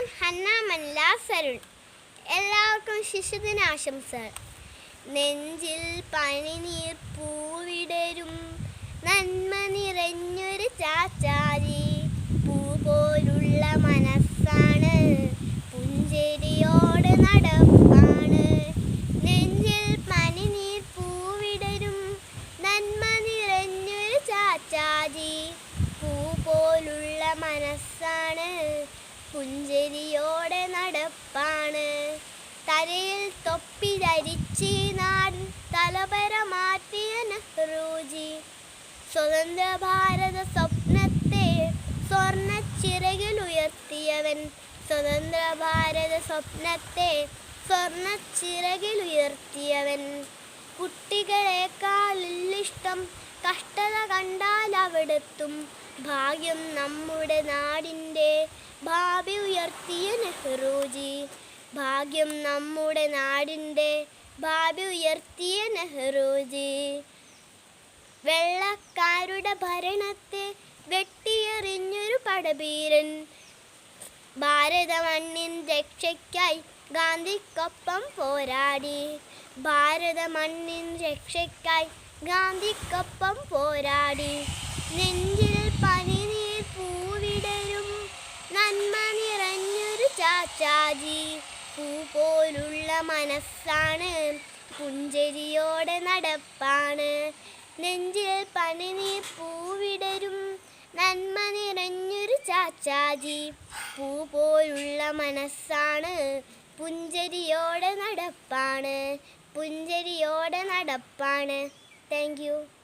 ഞാൻ ഹന്ന മല്ല സരുൺ എല്ലാവർക്കും ശിശുദിനാശംസകൾ. നെഞ്ചിൽ പനിനീർ പൂവിടരും. നന്മ നിറഞ്ഞൊരു ചാച്ചാരി. പൂ പോലുള്ള മനസ്സാണ്. പുഞ്ചെടിയോട് നടപ്പാണ്. നെഞ്ചിൽ പനിനീർ പൂവിടരും. നന്മ നിറഞ്ഞൊരു ചാച്ചാരി. പൂ പോലുള്ള മനസ്സാണ്. പുഞ്ചരിയോടെ നടപ്പാണ്. തലയിൽ തൊപ്പി ധരിച്ച് നാടിൻ തലപര മാറ്റിയ നെഹ്റൂജി. സ്വതന്ത്ര ഭാരത സ്വപ്നത്തെ സ്വർണ ചിറകിൽ ഉയർത്തിയവൻ സ്വതന്ത്ര ഭാരത സ്വപ്നത്തെ സ്വർണ ചിറകിൽ ഉയർത്തിയവൻ കുട്ടികളെക്കാളിഷ്ടം കഷ്ടത കണ്ടാൽ അവിടെത്തും ഭാഗ്യം നമ്മുടെ നാടിന്റെ ഭാവി ഉയർത്തിയ നെഹ്റുജി. ഭാഗ്യം നമ്മുടെ നാടിന്റെ ഭാവി ഉയർത്തിയ നെഹ്റുജി. വെള്ളക്കാരുടെ ഭരണത്തെ വെട്ടിയെറിഞ്ഞൊരു പടവീരൻ ഭാരതമണ്ണിൻ രക്ഷയ്ക്കായി ഗാന്ധിക്കൊപ്പം പോരാടി. ഭാരതമണ്ണിൻ രക്ഷയ്ക്കായി ഗാന്ധിക്കൊപ്പം പോരാടി നെഞ്ചിൽ പനിനീർ പൂവിടരും നന്മ നിറഞ്ഞൊരു ചാച്ചാജി പൂ പോലുള്ള മനസ്സാണ്. പുഞ്ചരിയോടെ നടപ്പാണ്. നെഞ്ചിൽ പനിനീർ പൂവിടരും. നന്മ നിറഞ്ഞൊരു ചാച്ചാജി. പൂ പോലുള്ള മനസ്സാണ്. പുഞ്ചരിയോടെ നടപ്പാണ്. പുഞ്ചരിയോടെ നടപ്പാണ്. Thank you.